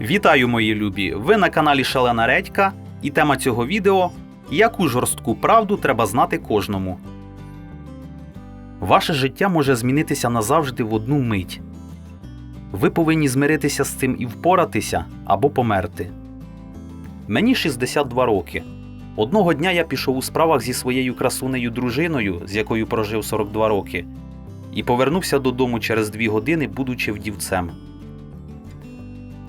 Вітаю, мої любі! Ви на каналі Шалена Редька, і тема цього відео яку жорстку правду треба знати кожному. Ваше життя може змінитися назавжди в одну мить. Ви повинні змиритися з цим і впоратися або померти. Мені 62 роки. Одного дня я пішов у справах зі своєю красунею дружиною, з якою прожив 42 роки, і повернувся додому через дві години, будучи вдівцем.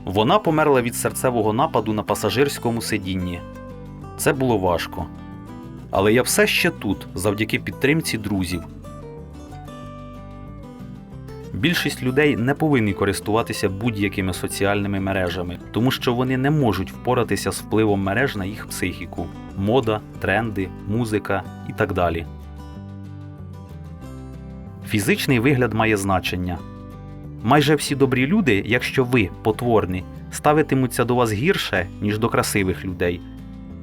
Вона померла від серцевого нападу на пасажирському сидінні. Це було важко. Але я все ще тут, завдяки підтримці друзів. Більшість людей не повинні користуватися будь-якими соціальними мережами, тому що вони не можуть впоратися з впливом мереж на їх психіку, мода, тренди, музика і так далі. Фізичний вигляд має значення. Майже всі добрі люди, якщо ви потворні, ставитимуться до вас гірше, ніж до красивих людей.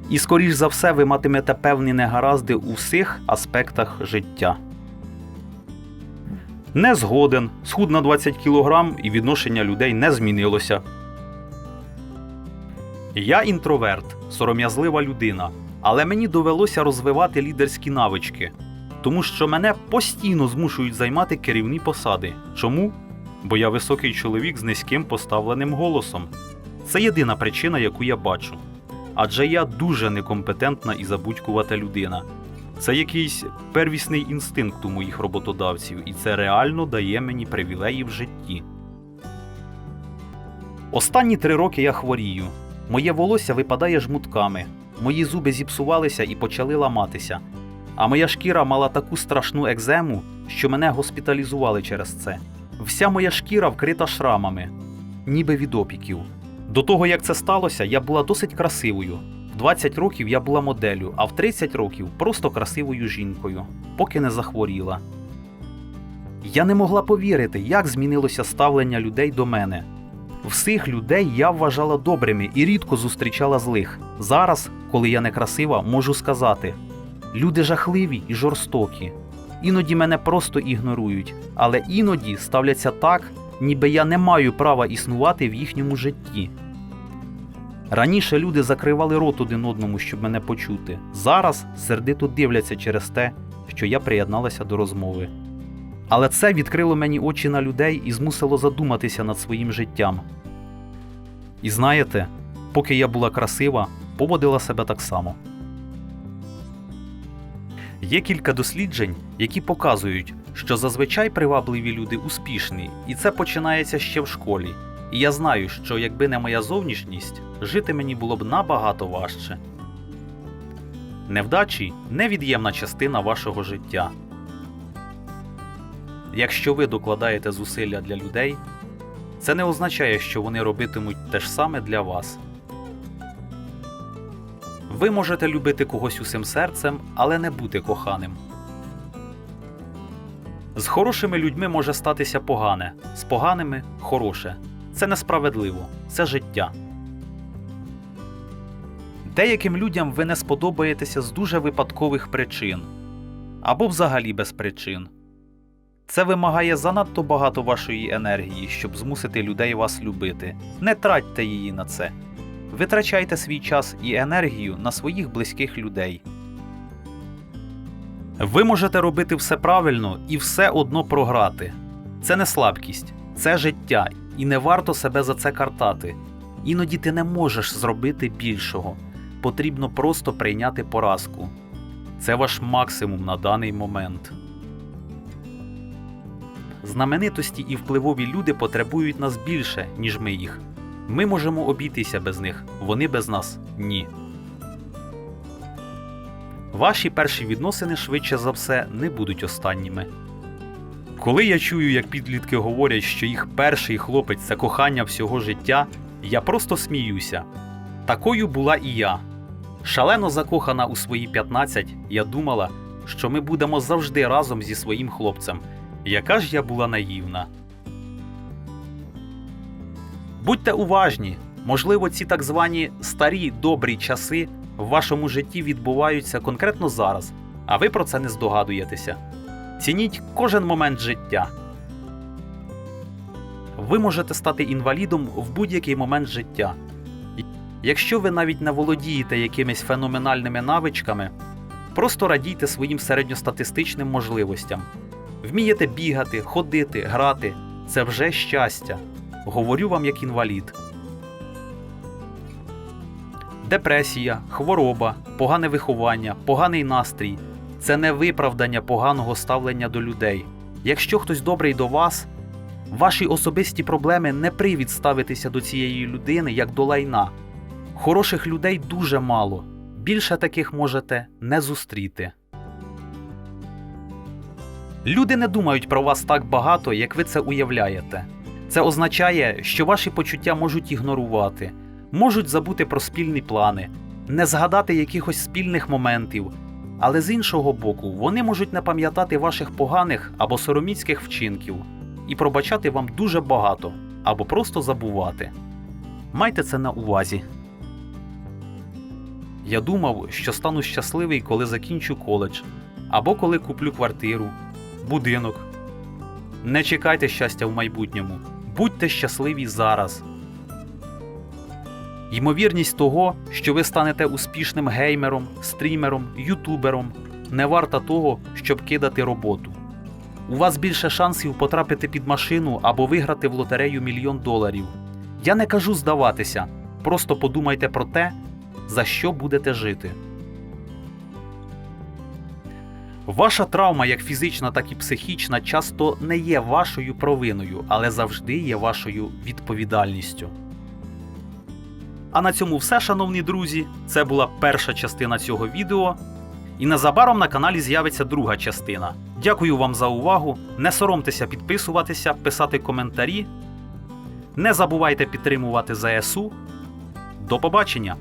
І, скоріш за все, ви матимете певні негаразди у всіх аспектах життя. Не згоден, схуд на 20 кг і відношення людей не змінилося. Я інтроверт, сором'язлива людина, але мені довелося розвивати лідерські навички, тому що мене постійно змушують займати керівні посади. Чому? Бо я високий чоловік з низьким поставленим голосом. Це єдина причина, яку я бачу. Адже я дуже некомпетентна і забудькувата людина. Це якийсь первісний інстинкт у моїх роботодавців, і це реально дає мені привілеї в житті. Останні три роки я хворію. Моє волосся випадає жмутками, мої зуби зіпсувалися і почали ламатися. А моя шкіра мала таку страшну екзему, що мене госпіталізували через це. Вся моя шкіра вкрита шрамами, ніби від опіків. До того, як це сталося, я була досить красивою. В 20 років я була моделлю, а в 30 років просто красивою жінкою, поки не захворіла. Я не могла повірити, як змінилося ставлення людей до мене. Всіх людей я вважала добрими і рідко зустрічала злих. Зараз, коли я не красива, можу сказати: люди жахливі і жорстокі. Іноді мене просто ігнорують, але іноді ставляться так, ніби я не маю права існувати в їхньому житті. Раніше люди закривали рот один одному, щоб мене почути. Зараз сердито дивляться через те, що я приєдналася до розмови. Але це відкрило мені очі на людей і змусило задуматися над своїм життям. І знаєте, поки я була красива, поводила себе так само. Є кілька досліджень, які показують, що зазвичай привабливі люди успішні, і це починається ще в школі. І я знаю, що якби не моя зовнішність, жити мені було б набагато важче. Невдачі невід'ємна частина вашого життя. Якщо ви докладаєте зусилля для людей, це не означає, що вони робитимуть те ж саме для вас. Ви можете любити когось усім серцем, але не бути коханим. З хорошими людьми може статися погане, з поганими хороше. Це несправедливо, це життя. Деяким людям ви не сподобаєтеся з дуже випадкових причин або взагалі без причин. Це вимагає занадто багато вашої енергії, щоб змусити людей вас любити. Не тратьте її на це. Витрачайте свій час і енергію на своїх близьких людей. Ви можете робити все правильно і все одно програти. Це не слабкість, це життя, і не варто себе за це картати. Іноді ти не можеш зробити більшого. Потрібно просто прийняти поразку. Це ваш максимум на даний момент. Знаменитості і впливові люди потребують нас більше, ніж ми їх. Ми можемо обійтися без них, вони без нас ні. Ваші перші відносини швидше за все не будуть останніми. Коли я чую, як підлітки говорять, що їх перший хлопець це кохання всього життя, я просто сміюся. Такою була і я. Шалено закохана у свої 15, я думала, що ми будемо завжди разом зі своїм хлопцем. Яка ж я була наївна. Будьте уважні, можливо, ці так звані старі добрі часи в вашому житті відбуваються конкретно зараз, а ви про це не здогадуєтеся. Цініть кожен момент життя. ви можете стати інвалідом в будь-який момент життя. Якщо ви навіть не володієте якимись феноменальними навичками, просто радійте своїм середньостатистичним можливостям. Вмієте бігати, ходити, грати це вже щастя. Говорю вам як інвалід. Депресія, хвороба, погане виховання, поганий настрій це не виправдання поганого ставлення до людей. Якщо хтось добрий до вас, ваші особисті проблеми не привід ставитися до цієї людини як до лайна. Хороших людей дуже мало. Більше таких можете не зустріти. Люди не думають про вас так багато, як ви це уявляєте. Це означає, що ваші почуття можуть ігнорувати, можуть забути про спільні плани, не згадати якихось спільних моментів. Але з іншого боку, вони можуть не пам'ятати ваших поганих або сороміцьких вчинків і пробачати вам дуже багато або просто забувати. Майте це на увазі. Я думав, що стану щасливий, коли закінчу коледж, або коли куплю квартиру, будинок. Не чекайте щастя в майбутньому, будьте щасливі зараз. Ймовірність того, що ви станете успішним геймером, стрімером, ютубером, не варта того, щоб кидати роботу. У вас більше шансів потрапити під машину або виграти в лотерею мільйон доларів. Я не кажу здаватися, просто подумайте про те, за що будете жити. Ваша травма, як фізична, так і психічна, часто не є вашою провиною, але завжди є вашою відповідальністю. А на цьому все, шановні друзі. Це була перша частина цього відео. І незабаром на каналі з'явиться друга частина. Дякую вам за увагу. Не соромтеся підписуватися, писати коментарі. Не забувайте підтримувати ЗСУ. До побачення!